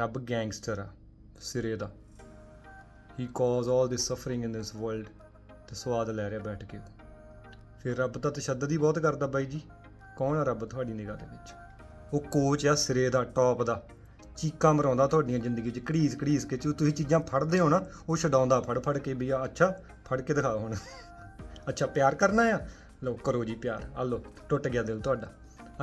ਰੱਬ ਗੈਂਗਸਟਰ ਆ ਸਿਰੇ ਦਾ। ਹੀ ਕਾਜ਼ ਆਲ ਦਿਸ ਸਫਰਿੰਗ ਇਨ ਦਿਸ ਵਰਲਡ ਤੇ ਸਵਾਦ ਲੈ ਰਿਹਾ ਬੈਠ ਕੇ। ਫਿਰ ਰੱਬ ਤਾਂ ਤਸ਼ੱਦਦ ਹੀ ਬਹੁਤ ਕਰਦਾ ਬਾਈ ਜੀ। ਕੌਣ ਆ ਰੱਬ ਤੁਹਾਡੀ ਨਿਗਾਹ ਦੇ ਵਿੱਚ? ਉਹ ਕੋਚ ਆ ਸਿਰੇ ਦਾ, ਟੌਪ ਦਾ। ਚੀਕਾਂ ਮਰਾਉਂਦਾ ਤੁਹਾਡੀਆਂ ਜ਼ਿੰਦਗੀ 'ਚ। ਘੜੀਸ ਘੜੀਸ ਕੇ ਚ ਤੁਸੀਂ ਚੀਜ਼ਾਂ ਫੜਦੇ ਹੋ ਨਾ, ਉਹ ਛਡਾਉਂਦਾ ਫੜ ਫੜ ਕੇ ਵੀ ਆ, ਅੱਛਾ, ਫੜ ਕੇ ਦਿਖਾ ਹੁਣ। ਅੱਛਾ, ਪਿਆਰ ਕਰਨਾ ਆ? ਲਓ, ਕਰੋ ਜੀ ਪਿਆਰ। ਆ ਲਓ, ਟੁੱਟ ਗਿਆ ਦਿਲ ਤੁਹਾਡਾ।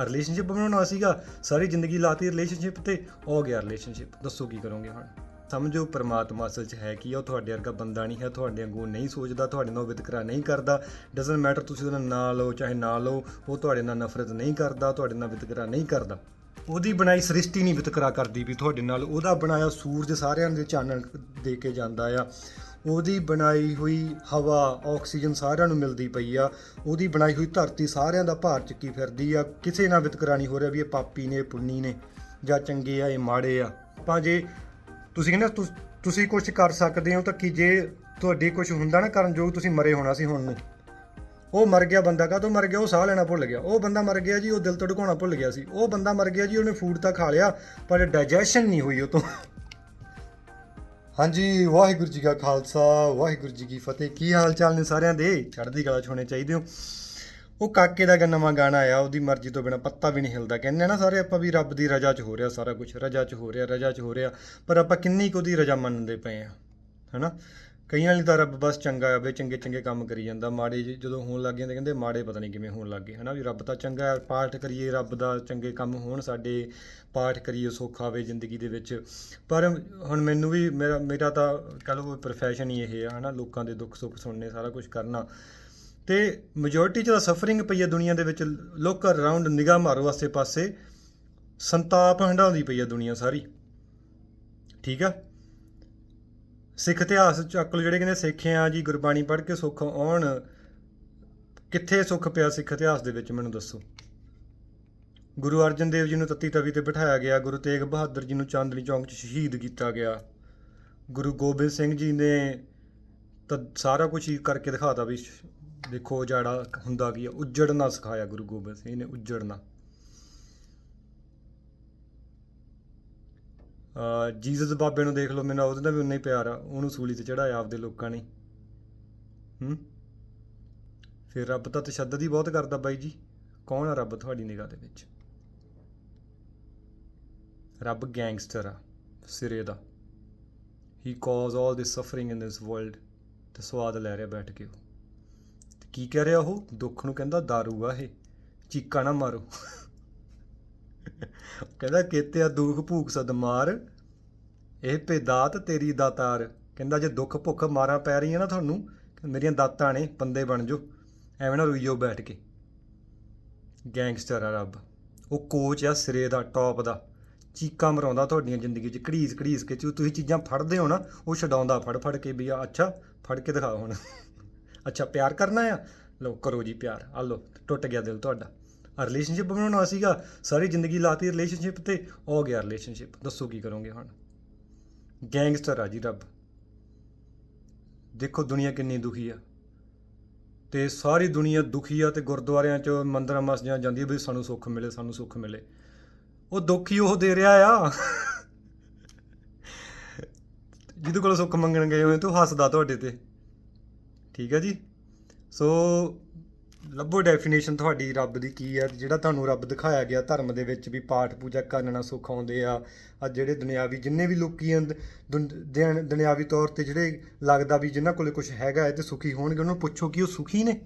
ਰਿਲੇਸ਼ਨਸ਼ਿਪ ਬਣਾਉਣਾ ਸੀਗਾ, ਸਾਰੀ ਜ਼ਿੰਦਗੀ ਲਾਤੀ ਰਿਲੇਸ਼ਨਸ਼ਿਪ ਤੇ ਹੋ ਗਿਆ ਰਿਲੇਸ਼ਨਸ਼ਿਪ ਦੱਸੋ ਕੀ ਕਰੋਗੇ ਹੁਣ? ਸਮਝੋ ਪਰਮਾਤਮਾ ਅਸਲ 'ਚ ਹੈ ਕਿ ਉਹ ਤੁਹਾਡੇ ਵਰਗਾ ਬੰਦਾ ਨਹੀਂ ਹੈ, ਤੁਹਾਡੇ ਵਾਂਗੂ ਨਹੀਂ ਸੋਚਦਾ, ਤੁਹਾਡੇ ਨਾਲ ਵਿਤਕਰਾ ਨਹੀਂ ਕਰਦਾ। ਡਸਨਟ ਮੈਟਰ ਤੁਸੀਂ ਉਹਦਾ ਨਾਂ ਲਓ, ਚਾਹੇ ਨਾ ਲਓ, ਉਹ ਤੁਹਾਡੇ ਨਾਲ ਨਫ਼ਰਤ ਨਹੀਂ ਕਰਦਾ, ਤੁਹਾਡੇ ਨਾਲ ਵਿਤਕਰਾ ਨਹੀਂ ਕਰਦਾ। ਉਹਦੀ ਬਣਾਈ ਸ੍ਰਿਸ਼ਟੀ ਨਹੀਂ ਵਿਤਕਰਾ ਕਰਦੀ ਵੀ ਤੁਹਾਡੇ ਨਾਲ, ਉਹਦਾ ਬਣਾਇਆ ਸੂਰਜ ਸਾਰਿਆਂ ਦੇ ਚਾਨਣ ਦੇ ਕੇ ਜਾਂਦਾ ਆ। ਉਹਦੀ ਬਣਾਈ ਹੋਈ ਹਵਾ, ਆਕਸੀਜਨ ਸਾਰਿਆਂ ਨੂੰ ਮਿਲਦੀ ਪਈ ਆ। ਉਹਦੀ ਬਣਾਈ ਹੋਈ ਧਰਤੀ ਸਾਰਿਆਂ ਦਾ ਭਾਰ ਚੱਕੀ ਫਿਰਦੀ ਆ। ਕਿਸੇ ਨਾਲ ਵਿਤਕਰਾ ਨਹੀਂ ਹੋ ਰਿਹਾ ਵੀ ਇਹ ਪਾਪੀ ਨੇ ਪੁੰਨੀ ਨੇ ਜਾਂ ਚੰਗੇ ਆ, ਇਹ ਮਾੜੇ ਆ। ਤਾਂ ਜੇ ਤੁਸੀਂ ਕਹਿੰਦੇ ਤੁਸੀਂ ਕੁਝ ਕਰ ਸਕਦੇ ਹੋ ਤਾਂ ਕਿ ਜੇ ਤੁਹਾਡੀ ਕੁਝ ਹੁੰਦਾ ਨਾ ਕਰਨ ਜੋ ਤੁਸੀਂ ਮਰੇ ਹੋਣਾ ਸੀ ਹੁਣ ਨੂੰ। ਉਹ ਮਰ ਗਿਆ ਬੰਦਾ, ਕਾਹਤੋਂ ਮਰ ਗਿਆ? ਉਹ ਸਾਹ ਲੈਣਾ ਭੁੱਲ ਗਿਆ। ਉਹ ਬੰਦਾ ਮਰ ਗਿਆ ਜੀ, ਉਹ ਦਿਲ ਤੋਂ ਭੁੱਲ ਗਿਆ ਸੀ। ਉਹ ਬੰਦਾ ਮਰ ਗਿਆ ਜੀ, ਉਹਨੇ ਫੂਡ ਤਾਂ ਖਾ ਲਿਆ, ਪਰ ਡਾਈਜੈਸ਼ਨ ਨਹੀਂ ਹੋਈ ਉਹ ਤੋਂ। ਹਾਂਜੀ, ਵਾਹਿਗੁਰੂ ਜੀ ਕਾ ਖਾਲਸਾ, ਵਾਹਿਗੁਰੂ ਜੀ ਕੀ ਫਤਿਹ। ਕੀ ਹਾਲ ਚਾਲ ਨੇ ਸਾਰਿਆਂ ਦੇ? ਚੜ੍ਹਦੀ ਕਲਾ 'ਚ ਹੋਣੇ ਚਾਹੀਦੇ ਹੋ। ਉਹ ਕਾਕੇ ਦਾ ਨਵਾਂ ਗਾਣਾ ਆਇਆ, ਉਹਦੀ ਮਰਜ਼ੀ ਤੋਂ ਬਿਨਾ ਪੱਤਾ ਵੀ ਨਹੀਂ ਹਿਲਦਾ। ਕਹਿੰਦੇ ਨਾ ਸਾਰੇ, ਆਪਾਂ ਵੀ ਰੱਬ ਦੀ ਰਜ਼ਾ 'ਚ ਹੋ ਰਿਹਾ ਸਾਰਾ ਕੁਝ ਰਜ਼ਾ 'ਚ ਹੋ ਰਿਹਾ, ਰਜ਼ਾ 'ਚ ਹੋ ਰਿਹਾ। ਪਰ ਆਪਾਂ ਕਿੰਨੀ ਕੁ ਉਹਦੀ ਰਜ਼ਾ ਮੰਨਦੇ ਪਏ ਆ, ਹਨਾ? ਕਈਆਂ ਲਈ ਤਾਂ ਰੱਬ ਬਸ ਚੰਗਾ ਆ ਬਈ ਚੰਗੇ ਚੰਗੇ ਕੰਮ ਕਰੀ ਜਾਂਦਾ। ਮਾੜੇ ਜੇ ਜਦੋਂ ਹੋਣ ਲੱਗ ਜਾਂਦੇ, ਕਹਿੰਦੇ ਮਾੜੇ ਪਤਾ ਨਹੀਂ ਕਿਵੇਂ ਹੋਣ ਲੱਗ ਗਏ। ਹਨਾ ਵੀ ਰੱਬ ਤਾਂ ਚੰਗਾ ਹੈ ਪਾਠ ਕਰੀਏ, ਰੱਬ ਦਾ ਚੰਗੇ ਕੰਮ ਹੋਣ ਸਾਡੇ, ਪਾਠ ਕਰੀਏ, ਸੁੱਖ ਆਵੇ ਜ਼ਿੰਦਗੀ ਦੇ ਵਿੱਚ। ਪਰ ਹੁਣ ਮੈਨੂੰ ਵੀ ਮੇਰਾ ਮੇਰਾ ਤਾਂ ਕਹ ਲਓ ਪ੍ਰੋਫੈਸ਼ਨ ਹੀ ਇਹ ਆ, ਹਨਾ, ਲੋਕਾਂ ਦੇ ਦੁੱਖ ਸੁੱਖ ਸੁਣਨੇ, ਸਾਰਾ ਕੁਝ ਕਰਨਾ। ਤੇ ਮੈਜੋਰਿਟੀ ਚ ਤਾਂ ਸਫਰਿੰਗ ਪਈ ਹੈ ਦੁਨੀਆ ਦੇ ਵਿੱਚ, ਲੋਕ ਅਰਾਊਂਡ ਨਿਗਾਹ ਮਾਰੋ ਆਸੇ ਪਾਸੇ ਸੰਤਾਪ ਹੰਡਾਉਂਦੀ ਪਈ ਆ ਦੁਨੀਆ ਸਾਰੀ। ਠੀਕ ਆ? ਸਿੱਖ ਇਤਿਹਾਸ ਚੱਕ ਲਓ ਜਿਹੜੇ ਕਹਿੰਦੇ ਸਿੱਖੇ ਆ ਜੀ ਗੁਰਬਾਣੀ ਪੜ੍ਹ ਕੇ ਸੁੱਖ ਆਉਣ, ਕਿੱਥੇ ਸੁੱਖ ਪਿਆ ਸਿੱਖ ਇਤਿਹਾਸ ਦੇ ਵਿੱਚ ਮੈਨੂੰ ਦੱਸੋ? ਗੁਰੂ ਅਰਜਨ ਦੇਵ ਜੀ ਨੂੰ ਤੱਤੀ ਤਵੀ ਤੇ ਬਿਠਾਇਆ ਗਿਆ, ਗੁਰੂ ਤੇਗ ਬਹਾਦਰ ਜੀ ਨੂੰ ਚਾਂਦਨੀ ਚੌਂਕ 'ਚ ਸ਼ਹੀਦ ਕੀਤਾ ਗਿਆ। ਗੁਰੂ ਗੋਬਿੰਦ ਸਿੰਘ ਜੀ ਨੇ ਤਾਂ ਸਾਰਾ ਕੁਝ ਹੀ ਕਰਕੇ ਦਿਖਾਤਾ ਵੀ ਦੇਖੋ ਜਿਹੜਾ ਹੁੰਦਾ ਕੀ ਆ, ਉੱਜੜਨਾ ਸਿਖਾਇਆ ਗੁਰੂ ਗੋਬਿੰਦ ਸਿੰਘ ਨੇ, ਉੱਜੜਨਾ। ਜੀਸਸ ਬਾਬੇ ਨੂੰ ਦੇਖ ਲਓ ਮੇਰਾ ਉਹਦੇ ਨਾਲ ਵੀ ਉਨਾ ਹੀ ਪਿਆਰ ਆ। ਉਹਨੂੰ ਸੂਲੀ ਤੇ ਚੜਾਇਆ ਆਪਦੇ ਲੋਕਾਂ ਨੇ। ਹੂੰ? ਫਿਰ ਰੱਬ ਤਾਂ ਤਸ਼ੱਦਦ ਹੀ ਬਹੁਤ ਕਰਦਾ ਬਾਈ ਜੀ। ਕੌਣ ਆ ਰੱਬ ਤੁਹਾਡੀ ਨਿਗਾਹ ਦੇ ਵਿੱਚ? ਰੱਬ ਗੈਂਗਸਟਰ ਆ, ਸਿਰੇ ਦਾ। ਹੀ ਕਾਜ਼ ਆਲ ਦਿਸ ਸਫਰਿੰਗ ਇਨ ਦਿਸ ਵਰਲਡ ਤੇ ਸਵਾਦ ਲੈ ਰਿਹਾ ਬੈਠ ਕੇ ਉਹ। ਤੇ ਕੀ ਕਹਿ ਰਿਹਾ ਉਹ? ਦੁੱਖ ਨੂੰ ਕਹਿੰਦਾ दारू ਆ ਇਹ। ਚੀਕਾ ਨਾ ਮਾਰੋ। ਕਹਿੰਦਾ ਕੀਤੇ ਆ ਦੁੱਖ ਭੂਖ ਸਦਮਾਰ ਇਹ ਪੇ ਦਾਤ ਤੇਰੀ ਦਾਤਾਰ। ਕਹਿੰਦਾ, ਜੇ ਦੁੱਖ ਭੁੱਖ ਮਾਰਾਂ ਪੈ ਰਹੀਆਂ ਨਾ ਤੁਹਾਨੂੰ ਮੇਰੀਆਂ ਦਾਤਾਂ ਨੇ ਬੰਦੇ ਬਣ ਜਾਓ। ਐਵੇਂ ਨਾ ਰੁਈਓ ਬੈਠ ਕੇ। ਗੈਂਗਸਟਰ ਆ ਰੱਬ। ਉਹ ਕੋਚ ਆ ਸਿਰੇ ਦਾ, ਟੌਪ ਦਾ। ਚੀਕਾਂ ਮਰਾਉਂਦਾ ਤੁਹਾਡੀਆਂ ਜ਼ਿੰਦਗੀ 'ਚ, ਘੜੀਸ ਘੜੀਸ ਕੇ। ਚ ਤੁਸੀਂ ਚੀਜ਼ਾਂ ਫੜਦੇ ਹੋ ਨਾ, ਉਹ ਛਡਾਉਂਦਾ, ਫੜ ਫੜ ਕੇ ਵੀ ਆ, ਅੱਛਾ, ਫੜ ਕੇ ਦਿਖਾਓ ਹੁਣ। ਅੱਛਾ, ਪਿਆਰ ਕਰਨਾ ਆ? ਲਓ, ਕਰੋ ਜੀ ਪਿਆਰ। ਆ ਲਓ, ਟੁੱਟ ਗਿਆ ਦਿਲ ਤੁਹਾਡਾ। ਰਿਲੇਸ਼ਨਸ਼ਿਪ ਬਣਾਉਣਾ ਸੀਗਾ, ਸਾਰੀ ਜ਼ਿੰਦਗੀ ਲਾਤੀ ਰਿਲੇਸ਼ਨਸ਼ਿਪ ਤੇ ਹੋ ਗਿਆ ਰਿਲੇਸ਼ਨਸ਼ਿਪ ਦੱਸੋ ਕੀ ਕਰੋਗੇ ਹੁਣ? ਗੈਂਗਸਟਰ ਆ ਜੀ ਰੱਬ। ਦੇਖੋ ਦੁਨੀਆ ਕਿੰਨੀ ਦੁਖੀ ਆ। ਤੇ ਸਾਰੀ ਦੁਨੀਆ ਦੁਖੀ ਆ ਤੇ ਗੁਰਦੁਆਰਿਆਂ 'ਚ ਮੰਦਰਾਂ ਮਸਜਿਦਾਂ ਜਾਂਦੀ ਆ ਵੀ ਸਾਨੂੰ ਸੁੱਖ ਮਿਲੇ, ਸਾਨੂੰ ਸੁੱਖ ਮਿਲੇ। ਉਹ ਦੁੱਖ ਹੀ ਉਹ ਦੇ ਰਿਹਾ ਆ। ਜਿਹਦੇ ਕੋਲ ਸੁੱਖ ਮੰਗਣ ਗਏ ਹੋਏ, ਤੂੰ ਹੱਸਦਾ ਤੁਹਾਡੇ ਤੇ। ਠੀਕ ਆ ਜੀ? ਸੋ ਲੱਭੋ ਡੈਫੀਨੇਸ਼ਨ ਤੁਹਾਡੀ ਰੱਬ ਦੀ ਕੀ ਹੈ ਜਿਹੜਾ ਤੁਹਾਨੂੰ ਰੱਬ ਦਿਖਾਇਆ ਗਿਆ ਧਰਮ ਦੇ ਵਿੱਚ ਵੀ ਪਾਠ ਪੂਜਾ ਕਰਨਾ ਨਾਲ ਆਉਂਦੇ ਆ ਆ ਜਿਹੜੇ ਦੁਨਿਆਵੀ ਜਿੰਨੇ ਵੀ ਲੋਕੀ ਹਨ ਦੁਨ- ਦੁਨਿਆਵੀ ਤੌਰ ਤੇ ਜਿਹੜੇ ਲੱਗਦਾ ਵੀ ਜਿਨ੍ਹਾਂ ਕੋਲੇ ਕੁਝ ਹੈਗਾ ਹੈ ਤੇ ਸੁਖੀ ਹੋਣਗੇ, ਉਹਨਾਂ ਨੂੰ ਪੁੱਛੋ ਕਿ ਉਹ ਸੁਖੀ ਨੇ।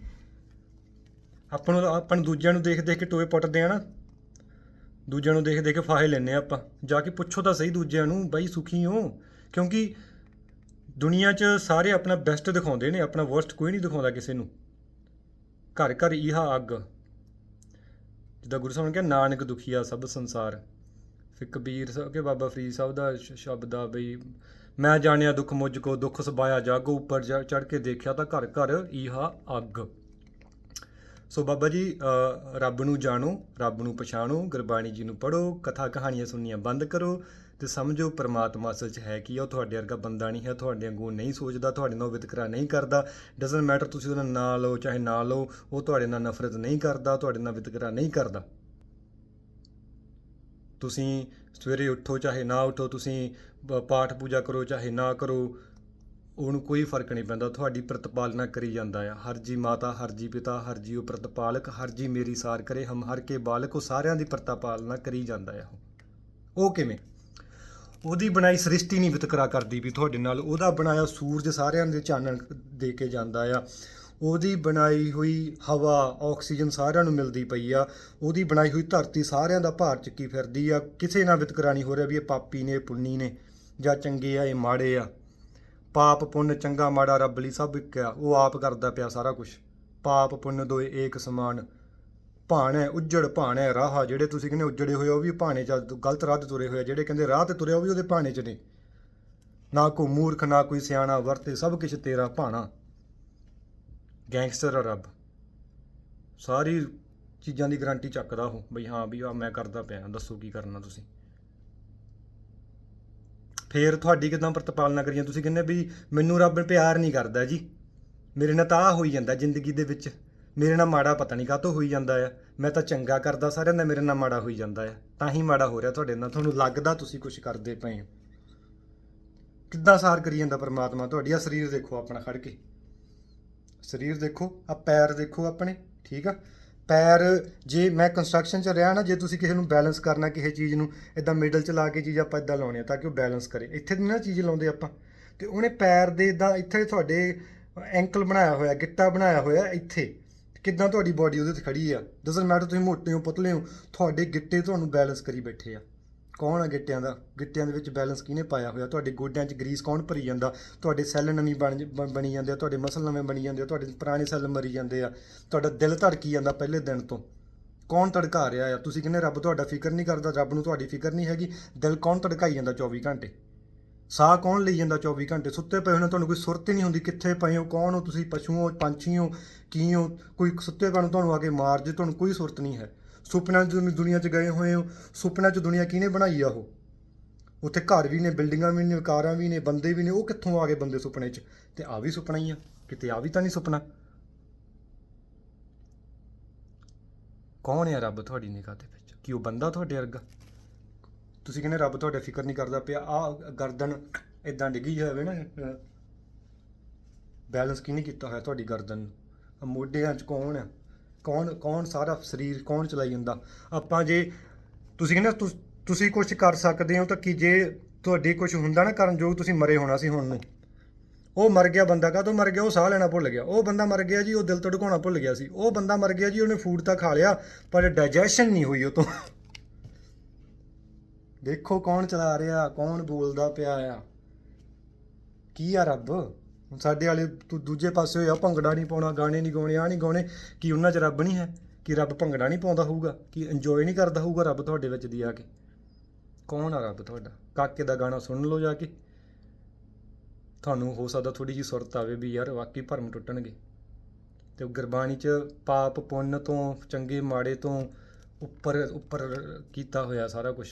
ਆਪਾਂ ਨੂੰ ਆਪਾਂ ਨੂੰ ਦੂਜਿਆਂ ਨੂੰ ਦੇਖ ਦੇਖ ਕੇ ਟੋਏ ਪੁੱਟਦੇ ਆ ਨਾ। ਦੂਜਿਆਂ ਨੂੰ ਦੇਖ ਦੇਖ ਕੇ ਫਾਹੇ ਲੈਨੇ ਆ ਆਪਾਂ। ਜਾ ਕੇ ਪੁੱਛੋ ਤਾਂ ਸਹੀ ਦੂਜਿਆਂ ਨੂੰ, ਬਾਈ, ਸੁਖੀ ਹੋ? ਕਿਉਂਕਿ ਦੁਨੀਆ 'ਚ ਸਾਰੇ ਆਪਣਾ ਬੈਸਟ ਦਿਖਾਉਂਦੇ ਨੇ, ਆਪਣਾ ਵਰਸਟ ਕੋਈ ਨਹੀਂ ਦਿਖਾਉਂਦਾ ਕਿਸੇ ਨੂੰ। ਘਰ ਘਰ ਇਹਾ ਅੱਗ। ਜਿੱਦਾਂ ਗੁਰੂ ਸਾਹਿਬ ਨੇ ਕਿਹਾ, ਨਾਨਕ ਦੁਖੀਆ ਸਭ ਸੰਸਾਰ। ਫਿਰ ਕਬੀਰ ਸਾਹਿਬ ਕੇ ਬਾਬਾ ਫਰੀਦ ਸਾਹਿਬ ਦਾ ਸ਼ਬਦ ਆ ਬਈ, ਮੈਂ ਜਾਣਿਆ ਦੁੱਖ ਮੁਝ ਕੋ, ਦੁੱਖ ਸਬਾਇਆ ਜਾਗੋ, ਉੱਪਰ ਚੜ ਕੇ ਦੇਖਿਆ ਤਾਂ ਘਰ ਘਰ ਇਹਾ ਅੱਗ। ਸੋ ਬਾਬਾ ਜੀ ਰੱਬ ਨੂੰ ਜਾਣੋ, ਰੱਬ ਨੂੰ ਪਛਾਣੋ, ਗੁਰਬਾਣੀ ਜੀ ਨੂੰ ਪੜੋ ਕਥਾ ਕਹਾਣੀਆਂ ਸੁਣਨੀਆਂ ਬੰਦ ਕਰੋ ਤੇ ਸਮਝੋ ਪਰਮਾਤਮਾ ਅਸਲ 'ਚ ਹੈ ਕੀ ਆ, ਉਹ ਤੁਹਾਡੇ ਵਰਗਾ ਬੰਦਾ ਨਹੀਂ ਹੈ, ਤੁਹਾਡੇ ਵਾਂਗੂ ਨਹੀਂ ਸੋਚਦਾ, ਤੁਹਾਡੇ ਨਾਲ ਵਿਤਕਰਾ ਨਹੀਂ ਕਰਦਾ। ਡਸਨਟ ਮੈਟਰ ਤੁਸੀਂ ਉਹਦਾ ਨਾਂ ਲਓ, ਚਾਹੇ ਨਾ ਲਓ, ਉਹ ਤੁਹਾਡੇ ਨਾਲ ਨਫ਼ਰਤ ਨਹੀਂ ਕਰਦਾ, ਤੁਹਾਡੇ ਨਾਲ ਵਿਤਕਰਾ ਨਹੀਂ ਕਰਦਾ। ਤੁਸੀਂ ਸਵੇਰੇ ਉੱਠੋ, ਚਾਹੇ ਨਾ ਉੱਠੋ, ਤੁਸੀਂ ਪਾਠ ਪੂਜਾ ਕਰੋ, ਚਾਹੇ ਨਾ ਕਰੋ, ਉਹਨੂੰ ਕੋਈ ਫ਼ਰਕ ਨਹੀਂ ਪੈਂਦਾ, ਤੁਹਾਡੀ ਪ੍ਰਤਪਾਲਨਾ ਕਰੀ ਜਾਂਦਾ ਆ। ਹਰ ਜੀ ਮਾਤਾ, ਹਰ ਜੀ ਪਿਤਾ, ਹਰ ਜੀ ਉਹ ਪ੍ਰਤਪਾਲਕ, ਹਰ ਜੀ ਮੇਰੀ ਸਾਰ ਕਰੇ, ਹਮ ਹਰ ਕੇ ਬਾਲਕ, ਉਹ ਸਾਰਿਆਂ ਦੀ ਪ੍ਰਤਪਾਲਨਾ ਕਰੀ ਜਾਂਦਾ ਆ ਉਹ। ਉਹ ਕਿਵੇਂ? ਉਹਦੀ ਬਣਾਈ ਸ੍ਰਿਸ਼ਟੀ ਨਹੀਂ ਵਿਤਕਰਾ ਕਰਦੀ ਵੀ ਤੁਹਾਡੇ ਨਾਲ। ਉਹਦਾ ਬਣਾਇਆ ਸੂਰਜ ਸਾਰਿਆਂ ਦੇ ਚਾਨਣ ਦੇ ਕੇ ਜਾਂਦਾ ਆ। ਉਹਦੀ ਬਣਾਈ ਹੋਈ ਹਵਾ, ਆਕਸੀਜਨ ਸਾਰਿਆਂ ਨੂੰ ਮਿਲਦੀ ਪਈ ਆ। ਉਹਦੀ ਬਣਾਈ ਹੋਈ ਧਰਤੀ ਸਾਰਿਆਂ ਦਾ ਭਾਰ ਚੱਕੀ ਫਿਰਦੀ ਆ। ਕਿਸੇ ਨਾਲ ਵਿਤਕਰਾ ਨਹੀਂ ਹੋ ਰਿਹਾ ਵੀ ਇਹ ਪਾਪੀ ਨੇ, ਇਹ ਪੁੰਨੀ ਨੇ ਜਾਂ ਚੰਗੇ ਆ, ਇਹ ਮਾੜੇ ਆ। ਪਾਪ, ਪੁੰਨ, ਚੰਗਾ, ਮਾੜਾ ਰੱਬ ਲਈ ਸਭ ਇੱਕ ਆ। ਉਹ ਆਪ ਕਰਦਾ ਪਿਆ ਸਾਰਾ ਕੁਝ ਪਾਪ, ਪੁੰਨ ਦੋਏ ਏਕ ਸਮਾਨ। ਭਾਣ ਹੈ ਉੱਜੜ ਭਾਣ ਹੈ ਰਾਹ ਜਿਹੜੇ ਤੁਸੀਂ ਕਹਿੰਦੇ ਉੱਜੜੇ ਹੋਏ ਆ, ਉਹ ਵੀ ਭਾਣੇ ਚ ਗਲਤ ਰਾਹ ਤੇ ਤੁਰੇ ਹੋਏ ਆ ਜਿਹੜੇ ਕਹਿੰਦੇ ਰਾਹ ਤੇ ਤੁਰੇ ਉਹ ਵੀ ਉਹਦੇ ਭਾਣੇ ਚ ਨੇ। ਨਾ ਕੋਈ ਮੂਰਖ ਨਾ ਕੋਈ ਸਿਆਣਾ ਵਰਤੇ ਸਭ ਕੁਝ ਤੇਰਾ ਭਾਣਾ। ਗੈਂਗਸਟਰ ਆ ਰੱਬ। ਸਾਰੀ ਚੀਜ਼ਾਂ ਦੀ ਗਾਰੰਟੀ ਚੱਕਦਾ ਉਹ ਬਈ ਹਾਂ ਵੀ ਆ ਮੈਂ ਕਰਦਾ ਪਿਆ ਦੱਸੋ ਕੀ ਕਰਨਾ ਤੁਸੀਂ। ਫੇਰ ਤੁਹਾਡੀ ਕਿਦਾਂ ਪ੍ਰਤਪਾਲਨਾ ਕਰੀਆਂ ਤੁਸੀਂ ਕਹਿੰਦੇ ਵੀ ਮੈਨੂੰ ਰੱਬ ਪਿਆਰ ਨਹੀਂ ਕਰਦਾ ਜੀ। ਮੇਰੇ ਨਾਲ ਤਾਂ ਹੋਈ ਜਾਂਦਾ ਜ਼ਿੰਦਗੀ ਦੇ ਵਿੱਚ। ਮੇਰੇ ਨਾਲ ਮਾੜਾ ਪਤਾ ਨਹੀਂ ਕਾਹਤੋਂ ਹੋਈ ਜਾਂਦਾ ਆ। ਮੈਂ ਤਾਂ ਚੰਗਾ ਕਰਦਾ ਸਾਰਿਆਂ ਦਾ ਮੇਰੇ ਨਾਲ ਮਾੜਾ ਹੋਈ ਜਾਂਦਾ ਆ। ਤਾਂ ਹੀ ਮਾੜਾ ਹੋ ਰਿਹਾ ਤੁਹਾਡੇ ਨਾਲ। ਤੁਹਾਨੂੰ ਲੱਗਦਾ ਤੁਸੀਂ ਕੁਝ ਕਰਦੇ ਪਏ ਹੋ। ਕਿੱਦਾਂ ਸਾਰ ਕਰੀ ਜਾਂਦਾ ਪਰਮਾਤਮਾ ਤੁਹਾਡੀ? ਆ ਸਰੀਰ ਦੇਖੋ ਆਪਣਾ ਖੜ ਕੇ। ਸਰੀਰ ਦੇਖੋ ਆ ਪੈਰ ਦੇਖੋ ਆਪਣੇ, ਠੀਕ ਆ? ਪੈਰ, ਜੇ ਮੈਂ ਕੰਸਟਰਕਸ਼ਨ ਚ ਰਿਹਾ ਨਾ, ਜੇ ਤੁਸੀਂ ਕਿਸੇ ਨੂੰ ਬੈਲੈਂਸ ਕਰਨਾ, ਕਿਸੇ ਚੀਜ਼ ਨੂੰ ਇਦਾਂ ਮਿਡਲ ਚ ਲਾ ਕੇ ਚੀਜ਼ ਆਪਾਂ ਇਦਾਂ ਲਾਉਣੀ ਆ, ਤਾਂ ਕਿ ਉਹ ਬੈਲੈਂਸ ਕਰੇ। ਇੱਥੇ ਨਹੀਂ ਨਾ ਚੀਜ਼ ਲਾਉਂਦੇ ਆਪਾਂ। ਤੇ ਉਹਨੇ ਪੈਰ ਦੇ ਇਦਾਂ ਇੱਥੇ ਤੁਹਾਡੇ ਐਂਕਲ ਬਣਾਇਆ ਹੋਇਆ, ਗਿੱਟਾ ਬਣਾਇਆ ਹੋਇਆ ਇੱਥੇ। ਕਿੱਦਾਂ ਤੁਹਾਡੀ ਬਾਡੀ ਉਹਦੇ ਤੇ ਖੜੀ ਆ? ਡਸਨਟ ਮੈਟਰ ਤੁਸੀਂ ਮੋਟੇ ਹੋ, ਪਤਲੇ ਹੋ, ਤੁਹਾਡੇ ਗਿੱਟੇ ਤੁਹਾਨੂੰ ਬੈਲੈਂਸ ਕਰੀ ਬੈਠੇ ਆ। ਕੌਣ ਆ ਗਿੱਟਿਆਂ ਦਾ? ਗਿੱਟਿਆਂ ਦੇ ਵਿੱਚ ਬੈਲੈਂਸ ਕਿਹਨੇ ਪਾਇਆ ਹੋਇਆ? ਤੁਹਾਡੇ ਗੋਡਿਆਂ 'ਚ ਗਰੀਸ ਕੌਣ ਭਰੀ ਜਾਂਦਾ? ਤੁਹਾਡੇ ਸੈੱਲ ਨਵੀਂ ਬਣ ਬਣੀ ਜਾਂਦੇ ਆ, ਤੁਹਾਡੇ ਮਸਲ ਨਵੇਂ ਬਣੀ ਜਾਂਦੇ ਆ, ਤੁਹਾਡੇ ਪੁਰਾਣੇ ਸੈੱਲ ਮਰੀ ਜਾਂਦੇ ਆ। ਤੁਹਾਡਾ ਦਿਲ ਧੜਕੀ ਜਾਂਦਾ ਪਹਿਲੇ ਦਿਨ ਤੋਂ। ਕੌਣ ਤੜਕਾ ਰਿਹਾ ਆ? ਤੁਸੀਂ ਕਹਿੰਦੇ ਰੱਬ ਤੁਹਾਡਾ ਫਿਕਰ ਨਹੀਂ ਕਰਦਾ, ਰੱਬ ਨੂੰ ਤੁਹਾਡੀ ਫਿਕਰ ਨਹੀਂ ਹੈਗੀ। ਦਿਲ ਕੌਣ ਧੜਕਾਈ ਜਾਂਦਾ 24 ਘੰਟੇ? ਸਾਹ ਕੌਣ ਲਈ ਜਾਂਦਾ 24 ਘੰਟੇ? ਸੁੱਤੇ ਪਏ ਹੋ ਤੁਹਾਨੂੰ ਕੋਈ ਸੁਰਤ ਹੀ ਨਹੀਂ ਹੁੰਦੀ। ਕਿੱਥੇ ਪਏ ਹੋ? ਕੌਣ ਹੋ ਤੁਸੀਂ? ਪਸ਼ੂ ਹੋ? ਪੰਛੀ ਹੋ? ਕੀ ਹੋ? ਕੋਈ ਸੁੱਤੇ ਪਏ ਨੂੰ ਤੁਹਾਨੂੰ ਆ ਕੇ ਮਾਰ ਜੇ, ਤੁਹਾਨੂੰ ਕੋਈ ਸੁਰਤ ਨਹੀਂ ਹੈ। ਸੁਪਨਿਆਂ 'ਚ ਤੁਸੀਂ ਦੁਨੀਆ 'ਚ ਗਏ ਹੋਏ ਹੋ। ਸੁਪਨਿਆਂ 'ਚ ਦੁਨੀਆ ਕਿਹਨੇ ਬਣਾਈ ਆ ਉਹ? ਉੱਥੇ ਘਰ ਵੀ ਨੇ, ਬਿਲਡਿੰਗਾਂ ਵੀ ਨੇ ਕਾਰਾਂ ਵੀ ਨੇ, ਬੰਦੇ ਵੀ ਨੇ। ਉਹ ਕਿੱਥੋਂ ਆ ਗਏ ਬੰਦੇ ਸੁਪਨੇ 'ਚ? ਤੇ ਆ ਵੀ ਸੁਪਨਾ ਹੀ ਆ। ਕਿਤੇ ਆ ਵੀ ਤਾਂ ਨਹੀਂ ਸੁਪਨਾ? ਕੌਣ ਹੈ ਰੱਬ ਤੁਹਾਡੀ ਨਿਗਾਹ ਦੇ ਵਿੱਚ? ਕੀ ਉਹ ਬੰਦਾ ਤੁਹਾਡੇ ਵਰਗਾ? ਤੁਸੀਂ ਕਹਿੰਦੇ ਰੱਬ ਤੁਹਾਡੇ ਫਿਕਰ ਨਹੀਂ ਕਰਦਾ ਪਿਆ ਆ ਗਰਦਨ ਇਦਾਂ ਡਿੱਗੀ ਹੋਵੇ ਨਾ ਬੈਲੈਂਸ ਕੀ ਨਹੀਂ ਕੀਤਾ ਹੋਇਆ ਤੁਹਾਡੀ ਗਰਦਨ ਨੂੰ? ਮੋਢਿਆਂ 'ਚ ਕੌਣ ਆ? ਕੌਣ ਕੌਣ ਸਾਰਾ ਸਰੀਰ, ਕੌਣ ਚਲਾਈ ਜਾਂਦਾ? ਆਪਾਂ ਜੇ, ਤੁਸੀਂ ਕਹਿੰਦੇ ਤੁਸੀਂ ਕੁਝ ਕਰ ਸਕਦੇ ਹੋ ਤਾਂ ਕਿ ਜੇ ਤੁਹਾਡੇ ਕੁਝ ਹੁੰਦਾ ਨਾ ਕਰਨ ਜੋ ਤੁਸੀਂ ਮਰੇ ਹੋਣਾ ਸੀ ਹੁਣ ਨੂੰ। ਉਹ ਮਰ ਗਿਆ ਬੰਦਾ ਕਾਹਤੋਂ ਮਰ ਗਿਆ? ਉਹ ਸਾਹ ਲੈਣਾ ਭੁੱਲ ਗਿਆ। ਉਹ ਬੰਦਾ ਮਰ ਗਿਆ ਜੀ, ਉਹ ਦਿਲ ਤੋਂ ਭੁੱਲ ਗਿਆ ਸੀ। ਉਹ ਬੰਦਾ ਮਰ ਗਿਆ ਜੀ, ਉਹਨੇ ਫੂਡ ਤਾਂ ਖਾ ਲਿਆ, ਪਰ ਡਾਈਜੈਸ਼ਨ ਨਹੀਂ ਹੋਈ ਉਹ ਤੋਂ। ਦੇਖੋ ਕੌਣ ਚਲਾ ਰਿਹਾ, ਕੌਣ ਬੋਲਦਾ ਪਿਆ ਆ। ਕੀ ਆ ਰੱਬ? ਹੁਣ ਸਾਡੇ ਵਾਲੇ ਤੂੰ ਦੂਜੇ ਪਾਸੇ ਹੋਇਆ, ਭੰਗੜਾ ਨਹੀਂ ਪਾਉਣਾ, ਗਾਣੇ ਨਹੀਂ ਗਾਉਣੇ ਆ ਨਹੀਂ ਗਾਉਣੇ, ਕੀ ਉਹਨਾਂ 'ਚ ਰੱਬ ਨਹੀਂ ਹੈ? ਕਿ ਰੱਬ ਭੰਗੜਾ ਨਹੀਂ ਪਾਉਂਦਾ ਹੋਊਗਾ? ਕਿ ਇੰਜੋਏ ਨਹੀਂ ਕਰਦਾ ਹੋਊਗਾ ਰੱਬ ਤੁਹਾਡੇ ਵਿੱਚ ਦੀ ਆ ਕੇ? ਕੌਣ ਆ ਰੱਬ ਤੁਹਾਡਾ? ਕਾਕੇ ਦਾ ਗਾਣਾ ਸੁਣ ਲਓ ਜਾ ਕੇ। ਤੁਹਾਨੂੰ ਹੋ ਸਕਦਾ ਥੋੜੀ ਜੀ ਸੁਰਤ ਆਵੇ ਵੀ ਯਾਰ ਵਾਕਈ ਭਰਮ ਟੁੱਟਣਗੇ। ਤੇ ਗੁਰਬਾਣੀ 'ਚ ਪਾਪ ਪੁੰਨ ਤੋਂ, ਚੰਗੇ ਮਾੜੇ ਤੋਂ ਉੱਪਰ ਉੱਪਰ ਕੀਤਾ ਹੋਇਆ ਸਾਰਾ ਕੁਝ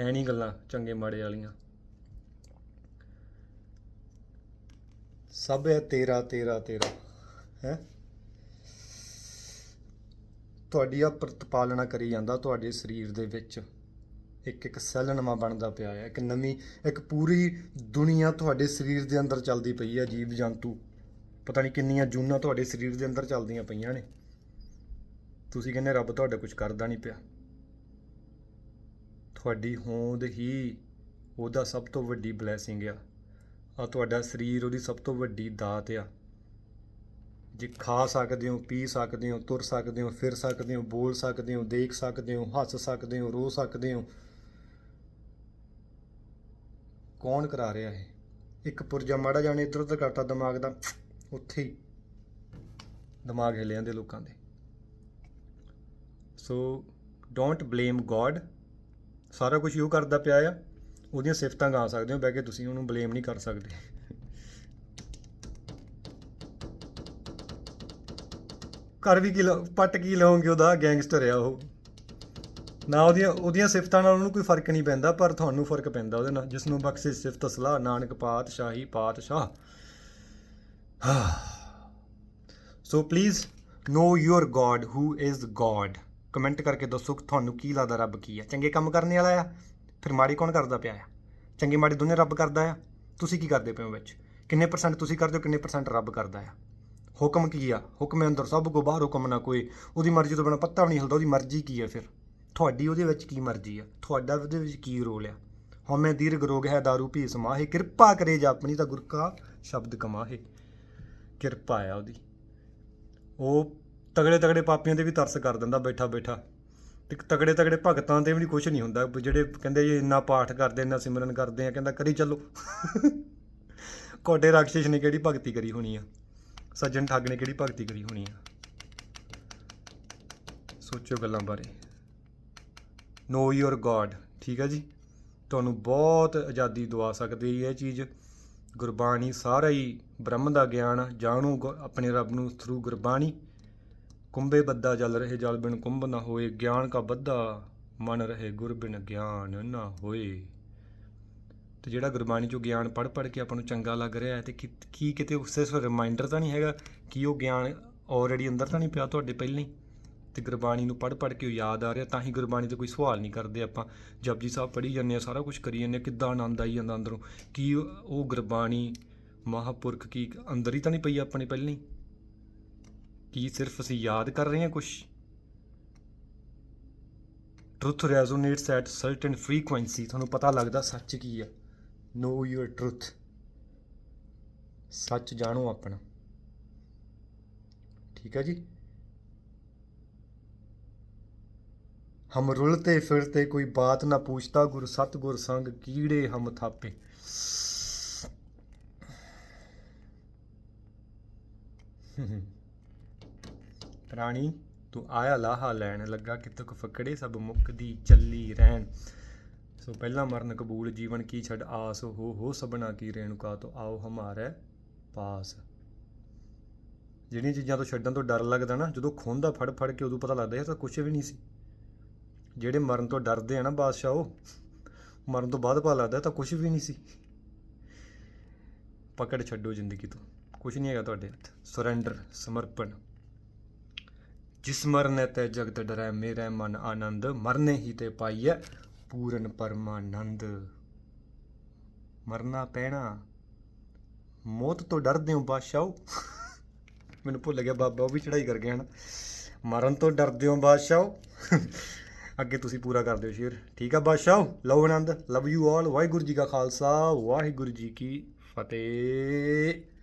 ਹੈ ਨਹੀਂ ਗੱਲਾਂ ਚੰਗੇ ਮਾੜੇ ਵਾਲੀਆਂ। ਸਭ ਹੈ ਤੇਰਾ ਤੇਰਾ ਤੇਰਾ, ਹੈ? ਤੁਹਾਡੀ ਆ ਪ੍ਰਤਪਾਲਣਾ ਕਰੀ ਜਾਂਦਾ ਤੁਹਾਡੇ ਸਰੀਰ ਦੇ ਵਿੱਚ। ਇੱਕ ਇੱਕ ਸੈੱਲ ਨਵਾਂ ਬਣਦਾ ਪਿਆ ਹੈ, ਇੱਕ ਨਵੀਂ, ਇੱਕ ਪੂਰੀ ਦੁਨੀਆ ਤੁਹਾਡੇ ਸਰੀਰ ਦੇ ਅੰਦਰ ਚੱਲਦੀ ਪਈ ਹੈ, ਜੀਵ ਜੰਤੂ। ਪਤਾ ਨਹੀਂ ਕਿੰਨੀਆਂ ਜੂਨਾਂ ਤੁਹਾਡੇ ਸਰੀਰ ਦੇ ਅੰਦਰ ਚੱਲਦੀਆਂ ਪਈਆਂ ਨੇ। ਤੁਸੀਂ ਕਹਿੰਦੇ ਰੱਬ ਤੁਹਾਡਾ ਕੁਝ ਕਰਦਾ ਨਹੀਂ ਪਿਆ। ਤੁਹਾਡੀ ਹੋਂਦ ਹੀ ਉਹਦਾ ਸਭ ਤੋਂ ਵੱਡੀ ਬਲੇਸਿੰਗ ਆ। ਆ ਤੁਹਾਡਾ ਸਰੀਰ ਉਹਦੀ ਸਭ ਤੋਂ ਵੱਡੀ ਦਾਤ ਆ। ਜੇ ਖਾ ਸਕਦੇ ਹੋ, ਪੀ ਸਕਦੇ ਹੋ, ਤੁਰ ਸਕਦੇ ਹੋ, ਫਿਰ ਸਕਦੇ ਹੋ, ਬੋਲ ਸਕਦੇ ਹੋ, ਦੇਖ ਸਕਦੇ ਹੋ, ਹੱਸ ਸਕਦੇ ਹੋ, ਰੋ ਸਕਦੇ ਹੋ, ਕੌਣ ਕਰਾ ਰਿਹਾ ਇਹ? ਇੱਕ ਪੁਰਜਾ ਮਾੜਾ ਜਾਣੇ ਇੱਧਰ ਉੱਧਰ ਕਰਤਾ ਦਿਮਾਗ ਦਾ, ਉੱਥੇ ਹੀ ਦਿਮਾਗ ਹਿੱਲ ਜਾਂਦੇ ਲੋਕਾਂ ਦੇ। ਸੋ ਡੋਂਟ ਬਲੇਮ ਗੋਡ ਸਾਰਾ ਕੁਝ ਉਹ ਕਰਦਾ ਪਿਆ ਆ, ਉਹਦੀਆਂ ਸਿਫਤਾਂ ਗਾ ਸਕਦੇ ਹੋ, ਬਹਿ ਕੇ ਤੁਸੀਂ ਉਹਨੂੰ ਬਲੇਮ ਨਹੀਂ ਕਰ ਸਕਦੇ। ਕਰ ਵੀ ਕੀ ਲਓ- ਪੱਟ ਕੀ ਲਓਗੇ ਉਹਦਾ ਗੈਂਗਸਟਰ ਆ ਉਹ। ਨਾ ਉਹਦੀਆਂ ਉਹਦੀਆਂ ਸਿਫਤਾਂ ਨਾਲ ਉਹਨੂੰ ਕੋਈ ਫ਼ਰਕ ਨਹੀਂ ਪੈਂਦਾ, ਪਰ ਤੁਹਾਨੂੰ ਫ਼ਰਕ ਪੈਂਦਾ ਉਹਦੇ ਨਾਲ ਜਿਸ ਨੂੰ ਬਖਸ਼ੇ ਸਿਫਤ, ਸਲਾਹ, ਨਾਨਕ ਪਾਤ ਸ਼ਾਹੀ ਪਾਤ ਸ਼ਾਹ so please know your god, who is god comment ਕਰਕੇ ਦੱਸੋ ਕਿ ਤੁਹਾਨੂੰ ਕੀ ਲੱਗਦਾ ਰੱਬ ਕੀ ਆ। ਚੰਗੇ ਕੰਮ ਕਰਨ ਵਾਲਾ ਆ, ਫਿਰ ਮਾੜੇ ਕੌਣ ਕਰਦਾ ਪਿਆ ਆ? ਚੰਗੇ ਮਾੜੇ ਦੋਨੇ ਰੱਬ ਕਰਦਾ ਆ। ਤੁਸੀਂ ਕੀ ਕਰਦੇ ਪਏ ਹੋ ਵਿੱਚ? ਕਿੰਨੇ ਪਰਸੈਂਟ ਤੁਸੀਂ ਕਰਦੇ ਹੋ, ਕਿੰਨੇ ਪਰਸੈਂਟ ਰੱਬ ਕਰਦਾ ਆ? ਹੁਕਮ ਕੀ ਆ? ਹੁਕਮ ਅੰਦਰ ਸਭ ਕੋ ਬਾਹਰ ਹੁਕਮ ਨਾ ਕੋਈ। ਉਹਦੀ ਮਰਜ਼ੀ ਤੋਂ ਬਿਨਾ ਪੱਤਾ ਵੀ ਨਹੀਂ ਹਿਲਦਾ, ਉਹਦੀ ਮਰਜ਼ੀ ਕੀ ਆ ਫਿਰ? ਤੁਹਾਡੀ ਉਹਦੇ ਵਿੱਚ ਕੀ ਮਰਜ਼ੀ ਆ? ਤੁਹਾਡਾ ਉਹਦੇ ਵਿੱਚ ਕੀ ਰੋਲ ਆ? ਹਉਮੈ ਦੀਰਗ ਰੋਗ ਹੈ दारू ਪੀ ਸਮਾਹੇ ਕਿਰਪਾ ਕਰੇ ਜਾ ਆਪਣੀ ਤਾਂ ਗੁਰ ਕਾ ਸ਼ਬਦ ਕਮਾਹੇ। ਕਿਰਪਾ ਆ ਉਹਦੀ। ਉਹ ਤਗੜੇ ਤਗੜੇ ਪਾਪੀਆਂ ਤੇ ਵੀ ਤਰਸ ਕਰ ਦਿੰਦਾ ਬੈਠਾ ਬੈਠਾ। ਤੇ ਤਗੜੇ ਤਗੜੇ ਭਗਤਾਂ ਤੇ ਵੀ ਨਹੀਂ ਕੁਝ ਨਹੀਂ ਹੁੰਦਾ। ਜਿਹੜੇ ਕਹਿੰਦੇ ਜੀ ਇੰਨਾ ਪਾਠ ਕਰਦੇ ਇੰਨਾ ਸਿਮਰਨ ਕਰਦੇ ਆ ਕਹਿੰਦਾ ਕਰੀ ਚੱਲੋ। ਕੋਡੇ ਰਾਕਸ਼ਿਸ਼ ਨੇ ਕਿਹੜੀ ਭਗਤੀ ਕਰੀ ਹੋਣੀ ਆ? ਸੱਜਣ ਠੱਗ ਨੇ ਕਿਹੜੀ ਭਗਤੀ ਕਰੀ ਹੋਣੀ ਆ? ਸੋਚੋ ਗੱਲਾਂ ਬਾਰੇ। ਨੋ ਯੋਰ ਗੋਡ ਠੀਕ ਹੈ ਜੀ? ਤੁਹਾਨੂੰ ਬਹੁਤ ਆਜ਼ਾਦੀ ਦਵਾ ਸਕਦੀ ਹੈ ਇਹ ਚੀਜ਼। ਗੁਰਬਾਣੀ ਸਾਰਾ ਹੀ ਬ੍ਰਹਮ ਦਾ ਗਿਆਨ ਆ, ਜਾਣੂ ਗੁ- ਆਪਣੇ ਰੱਬ ਨੂੰ ਥਰੂ ਗੁਰਬਾਣੀ। ਕੁੰਭੇ ਬੱਦਾ ਜਲ ਰਹੇ ਜਲ ਬਿਨ ਕੁੰਭ ਨਾ ਹੋਏ, ਗਿਆਨ ਕਾ ਬੱਦਾ ਮਨ ਰਹੇ ਗੁਰ ਬਿਨ ਗਿਆਨ ਨਾ ਹੋਏ। ਤੇ ਜਿਹੜਾ ਗੁਰਬਾਣੀ ਚੋਂ ਗਿਆਨ ਪੜ੍ਹ ਪੜ੍ਹ ਕੇ ਆਪਾਂ ਨੂੰ ਚੰਗਾ ਲੱਗ ਰਿਹਾ ਹੈ ਤੇ ਕੀ ਕਿਤੇ ਉਸ ਸਿਰਫ ਰਿਮਾਈਂਡਰ ਤਾਂ ਨਹੀਂ ਹੈਗਾ ਕਿ ਉਹ ਗਿਆਨ ਆਲਰੇਡੀ ਅੰਦਰ ਤਾਂ ਨਹੀਂ ਪਿਆ ਤੁਹਾਡੇ ਪਹਿਲਾਂ ਹੀ? ਤੇ ਗੁਰਬਾਣੀ ਨੂੰ ਪੜ੍ਹ ਪੜ੍ਹ ਕੇ ਉਹ ਯਾਦ ਆ ਰਿਹਾ, ਤਾਂ ਹੀ ਗੁਰਬਾਣੀ ਤੇ ਕੋਈ ਸਵਾਲ ਨਹੀਂ ਕਰਦੇ ਆਪਾਂ। ਜਪਜੀ ਸਾਹਿਬ ਪੜ੍ਹੀ ਜਾਂਦੇ ਆ, ਸਾਰਾ ਕੁਝ ਕਰੀ ਜਾਂਦੇ ਆ, ਕਿੱਦਾਂ ਆਨੰਦ ਆਈ ਜਾਂਦਾ ਅੰਦਰੋਂ? ਕੀ ਉਹ ਉਹ ਗੁਰਬਾਣੀ ਮਹਾਪੁਰਖ ਕੀ ਅੰਦਰ ਹੀ ਤਾਂ ਨਹੀਂ ਪਈ ਆਪਣੇ ਪਹਿਲਾਂ ਹੀ? ਕੀ ਸਿਰਫ ਅਸੀਂ ਯਾਦ ਕਰ ਰਹੇ ਹਾਂ ਕੁਝ truth resonates at certain frequency ਤੁਹਾਨੂੰ ਪਤਾ ਲੱਗਦਾ ਸੱਚ ਕੀ ਆ ਨੋ ਯੂਰ ਟਰੁੱਥ ਸੱਚ ਜਾਣੋ ਆਪਣਾ। ਠੀਕ ਹੈ ਜੀ? ਹਮ ਰੁਲਤੇ ਫਿਰਤੇ ਕੋਈ ਬਾਤ ਨਾ ਪੁੱਛਤਾ ਗੁਰ ਸਤਗੁਰ ਸੰਗ ਕੀੜੇ ਹਮ ਥਾਪੇ। ਰਾਣੀ ਤੂੰ ਆਇਆ ਲਾਹਾ ਲੈਣ, ਲੱਗਾ ਕਿ ਕੁ ਫਕੜੇ ਸਭ ਮੁੱਕਦੀ ਚੱਲੀ ਰਹਿਣ। ਸੋ ਪਹਿਲਾ ਮਰਨ ਕਬੂਲ, ਜੀਵਨ ਕੀ ਛੱਡ ਆਸ, ਹੋ ਹੋ ਸਬਨਾ ਕੀ ਰੇਣੁਕਾ ਤੋ ਆਓ ਹਮਾਰੇ ਪਾਸ। ਜਿਹੜੀਆਂ ਚੀਜ਼ਾਂ ਤੋਂ ਛੱਡਣ ਤੋਂ ਡਰ ਲੱਗਦਾ ਨਾ, ਜਦੋਂ ਖੋਂਦਾ ਫੜ ਫੜ ਕੇ ਉਦੋਂ ਪਤਾ ਲੱਗਦਾ ਇਹ ਤਾਂ ਕੁਝ ਵੀ ਨਹੀਂ ਸੀ। ਜਿਹੜੇ ਮਰਨ ਤੋਂ ਡਰਦੇ ਆ ਨਾ ਬਾਦਸ਼ਾਹ ਉਹ ਮਰਨ ਤੋਂ ਬਾਅਦ ਪਤਾ ਲੱਗਦਾ ਤਾਂ ਕੁਝ ਵੀ ਨਹੀਂ ਸੀ। ਪਕੜ ਛੱਡੋ ਜ਼ਿੰਦਗੀ ਤੋਂ। ਕੁਝ ਨਹੀਂ ਹੈਗਾ ਤੁਹਾਡੇ ਹੱਥ। ਸਰੈਂਡਰ ਸਮਰਪਣ। ਜਿਸ ਮਰਨੇ ਤੇ ਜਗਤ ਡਰੈ, ਮੇਰੇ ਮਨ ਆਨੰਦ, ਮਰਨੇ ਹੀ ਤੇ ਪਾਈਐ ਪੂਰਨ ਪਰਮਾਨੰਦ। ਮਰਨਾ ਪੈਣਾ, ਮੌਤ ਤੋਂ ਡਰਦੇ ਹੋ ਬਾਦਸ਼ਾਹੋ। ਮੈਨੂੰ ਭੁੱਲ ਗਿਆ ਬਾਬਾ, ਉਹ ਵੀ ਚੜਾਈ ਕਰ ਗਿਆ ਨਾ ਮਰਨ ਤੋਂ ਡਰਦੇ ਹੋ ਬਾਦਸ਼ਾਹੋ। ਅੱਗੇ ਤੁਸੀਂ ਪੂਰਾ ਕਰ ਦਿਓ ਸ਼ੇਰ। ਠੀਕ ਆ ਬਾਦਸ਼ਾਹ, ਲਓ ਆਨੰਦ। Love you all Waheguru ji ਕਾ ਖਾਲਸਾ, ਵਾਹਿਗੁਰੂ ਜੀ ਕੀ ਫਤਿਹ।